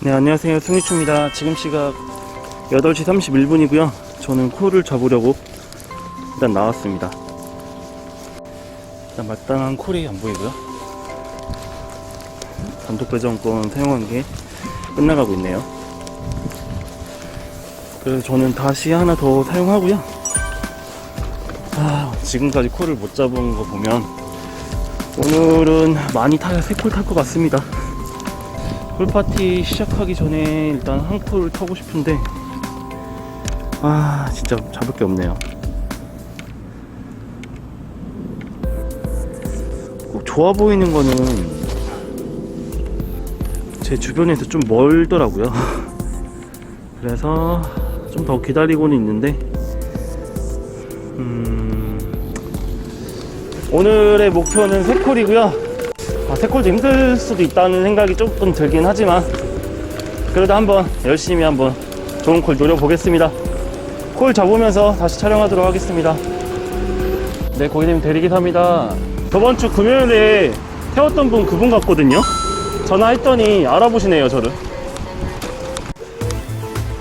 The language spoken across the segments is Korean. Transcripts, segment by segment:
네, 안녕하세요. 승리추입니다. 지금 시각 8시 31분이고요. 저는 콜을 잡으려고 일단 나왔습니다. 일단 마땅한 콜이 안 보이고요. 단독 배정권 사용한 게 끝나가고 있네요. 그래서 저는 다시 하나 더 사용하고요. 아, 지금까지 콜을 못 잡은 거 보면 오늘은 많이 타야 세콜 탈 것 같습니다. 홀파티 시작하기 전에 일단 한콜 타고 싶은데 아 진짜 잡을 게 없네요. 꼭 좋아 보이는 거는 제 주변에서 좀 멀더라고요. 그래서 좀 더 기다리고는 있는데 음 오늘의 목표는 3콜이고요 아, 세콜도 힘들 수도 있다는 생각이 조금 들긴 하지만 그래도 한번 열심히 한번 좋은 콜 노려보겠습니다. 콜 잡으면서 다시 촬영하도록 하겠습니다. 네 고객님 대리기사입니다. 저번 주 금요일에 태웠던 분 그분 같거든요. 전화했더니 알아보시네요 저를.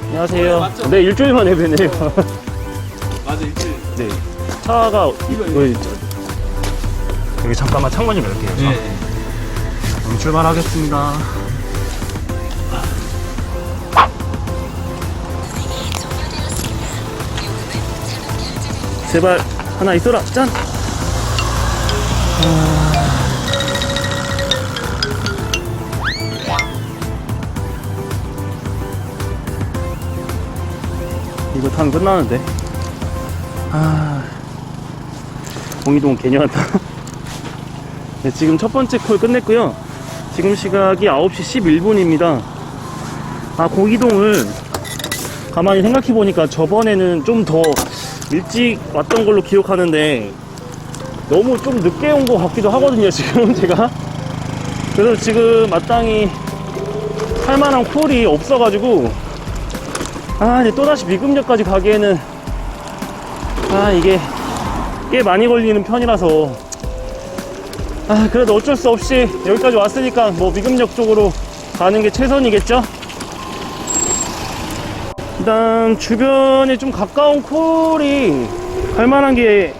안녕하세요. 맞죠? 네 일주일 만에 뵈네요. 맞아 일주일. 네 차가 이거, 여기 있죠? 여기 잠깐만 창문 좀 열게요 저. 네. 그럼 출발하겠습니다. 제발 하나 있어라. 짠. 아. 이거 타면 끝나는데. 아. 공이동 괜히 왔다. 네, 지금 첫 번째 콜 끝냈고요. 지금 시각이 9시 11분입니다. 아, 고기동을 가만히 생각해 보니까 저번에는 좀 더 일찍 왔던 걸로 기억하는데 너무 좀 늦게 온 것 같기도 하거든요, 지금 제가. 그래서 지금 마땅히 할 만한 콜이 없어가지고 아, 이제 또다시 미금역까지 가기에는 아, 이게 꽤 많이 걸리는 편이라서 아, 그래도 어쩔 수 없이 여기까지 왔으니까 뭐 미금역 쪽으로 가는 게 최선이겠죠? 일단 주변에 좀 가까운 콜이 할 만한 게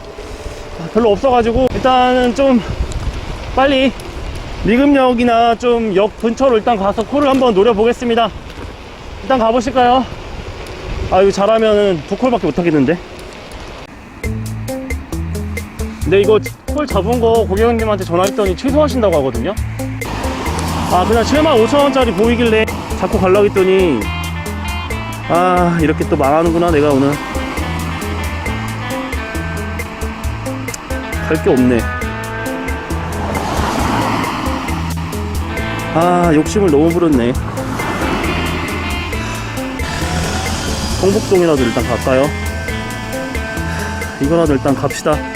별로 없어가지고 일단은 좀 빨리 미금역이나 좀 역 근처로 일단 가서 콜을 한번 노려보겠습니다. 일단 가보실까요? 아, 이거 잘하면은 두 콜밖에 못 하겠는데. 근데 이거 콜 잡은 거 고객님한테 전화했더니 취소하신다고 하거든요. 아 그냥 75,000원짜리 보이길래 자꾸 가려고 했더니 아 이렇게 또 망하는구나 내가 오늘 갈 게 없네. 아 욕심을 너무 부렸네. 성북동이라도 일단 갈까요? 이거라도 일단 갑시다.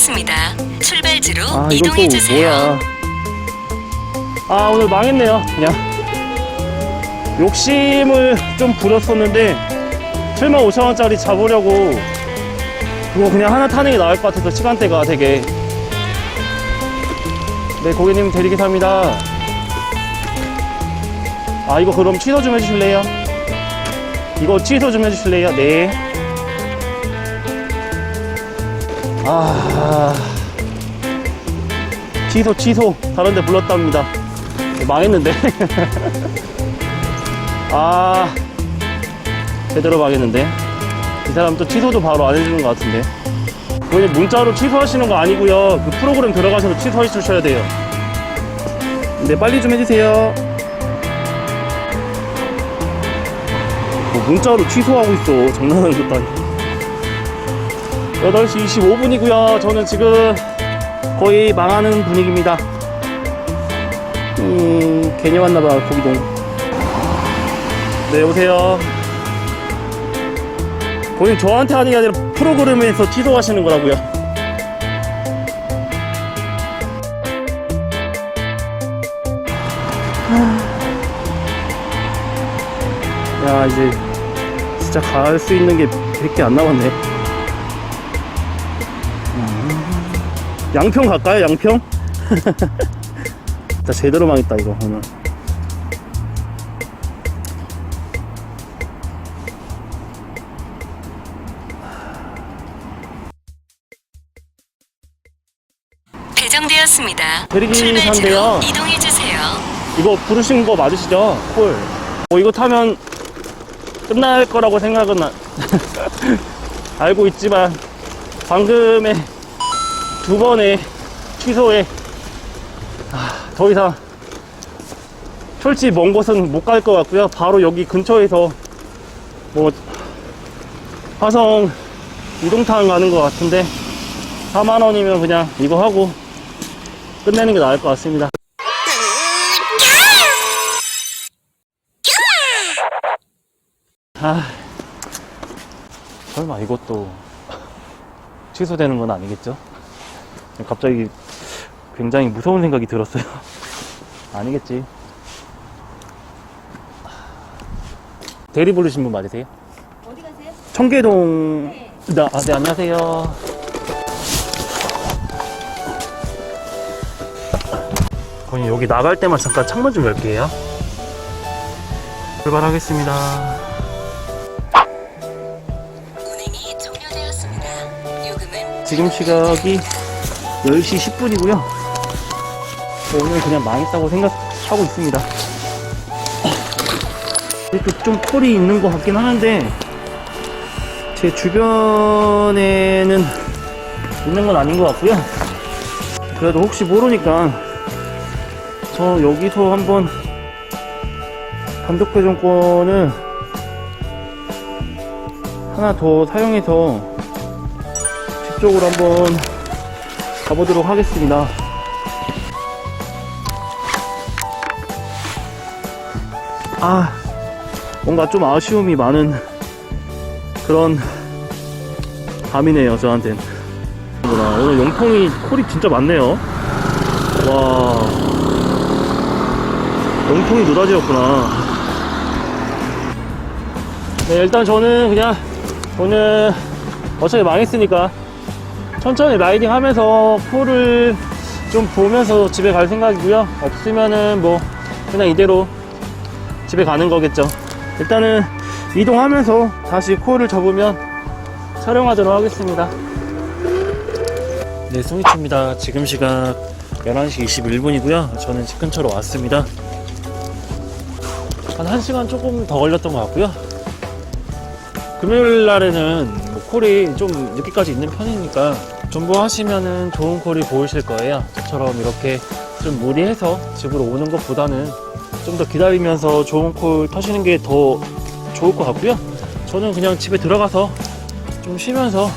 배정되었습니다. 출발지로 아, 이건 또 이동해 주세요. 뭐야. 아, 오늘 망했네요. 그냥. 욕심을 좀 부렸었는데, 75,000원짜리 잡으려고, 그거 그냥 하나 타는 게 나을 것 같아서 시간대가 되게. 네, 고객님 대리기 사입니다. 아, 이거 그럼 취소 좀 해주실래요? 이거 취소 좀 해주실래요? 네. 아. 취소 취소. 다른 데 불렀답니다. 망했는데. 아 제대로 망했는데. 이 사람 또 취소도 바로 안 해주는 것 같은데. 그냥 문자로 취소하시는 거 아니고요. 그 프로그램 들어가셔서 취소해 주셔야 돼요. 네 빨리 좀 해주세요. 뭐 문자로 취소하고 있어. 장난하는 것도 아니고 8시 25분이고요 저는 지금 거의 망하는 분위기입니다. 음, 괜히 왔나봐, 고기동. 네, 여보세요. 거긴 저한테 하는 게 아니라 프로그램에서 취소하시는 거라고요. 야, 이제 진짜 갈 수 있는 게 100개 안 남았네. 양평 갈까요? 양평? 진짜 제대로 망했다 이거 오늘 배정되었습니다. 출발지로 이동해 주세요 이거 부르신 거 맞으시죠? 콜. 어, 이거 타면 끝날 거라고 생각은 알고 있지만 방금의 두 번의 취소에 아, 더 이상 솔직히 먼 곳은 못 갈 것 같고요. 바로 여기 근처에서 뭐 화성 이동탕 가는 것 같은데 4만 원이면 그냥 이거 하고 끝내는 게 나을 것 같습니다. 아, 설마 이것도 취소되는 건 아니겠죠? 갑자기 굉장히 무서운 생각이 들었어요. 아니겠지. 대리 부르신 분 맞으세요? 어디 가세요? 청계동. 네. 나, 아, 네, 안녕하세요. 거기 여기 나갈 때만 잠깐 창문 좀 열게요. 출발하겠습니다. 운행이 종료되었습니다. 요금은 지금 시각이 10시 10분이고요. 오늘 그냥 망했다고 생각하고 있습니다. 이렇게 좀 콜이 있는 것 같긴 하는데, 제 주변에는 있는 건 아닌 것 같고요. 그래도 혹시 모르니까, 저 여기서 한번 단독 배정권을 하나 더 사용해서 뒤쪽으로 한번 가보도록 하겠습니다. 아, 뭔가 좀 아쉬움이 많은 그런 밤이네요, 저한텐. 오늘 용통이 콜이 진짜 많네요. 와, 용통이 노다지였구나. 네, 일단 저는 그냥 오늘 어차피 망했으니까 천천히 라이딩 하면서 콜을 좀 보면서 집에 갈 생각이고요. 없으면은 뭐 그냥 이대로 집에 가는 거겠죠. 일단은 이동하면서 다시 콜을 접으면 촬영하도록 하겠습니다. 네, 송이치입니다. 지금 시각 11시 21분이고요. 저는 집 근처로 왔습니다. 한 1시간 조금 더 걸렸던 것 같고요. 금요일 날에는 뭐 콜이 좀 늦게까지 있는 편이니까 존버하시면은 좋은 콜이 보이실 거예요. 저처럼 이렇게 좀 무리해서 집으로 오는 것보다는 좀 더 기다리면서 좋은 콜 타시는 게 더 좋을 것 같고요. 저는 그냥 집에 들어가서 좀 쉬면서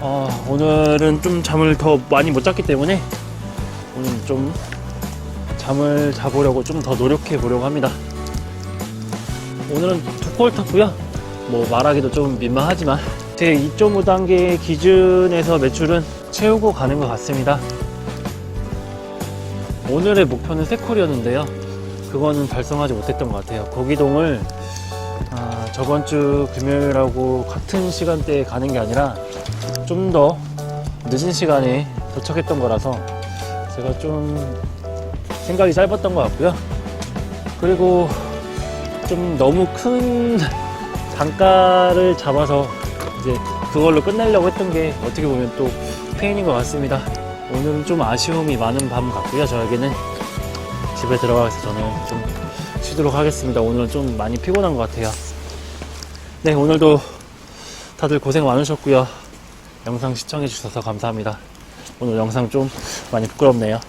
어, 오늘은 좀 잠을 더 많이 못 잤기 때문에 오늘 좀 잠을 자보려고 좀 더 노력해 보려고 합니다. 오늘은 두 콜 탔고요. 뭐 말하기도 좀 민망하지만 제 2.5단계 기준에서 매출은 채우고 가는 것 같습니다. 오늘의 목표는 세콜이었는데요 그거는 달성하지 못했던 것 같아요. 거기동을 아, 저번 주 금요일하고 같은 시간대에 가는 게 아니라 좀 더 늦은 시간에 도착했던 거라서 제가 좀 생각이 짧았던 것 같고요. 그리고 좀 너무 큰 단가를 잡아서 이제 그걸로 끝내려고 했던 게 어떻게 보면 또 페인인 것 같습니다. 오늘은 좀 아쉬움이 많은 밤 같고요. 저에게는 집에 들어가서 저는 좀 쉬도록 하겠습니다. 오늘은 좀 많이 피곤한 것 같아요. 네, 오늘도 다들 고생 많으셨고요. 영상 시청해 주셔서 감사합니다. 오늘 영상 좀 많이 부끄럽네요.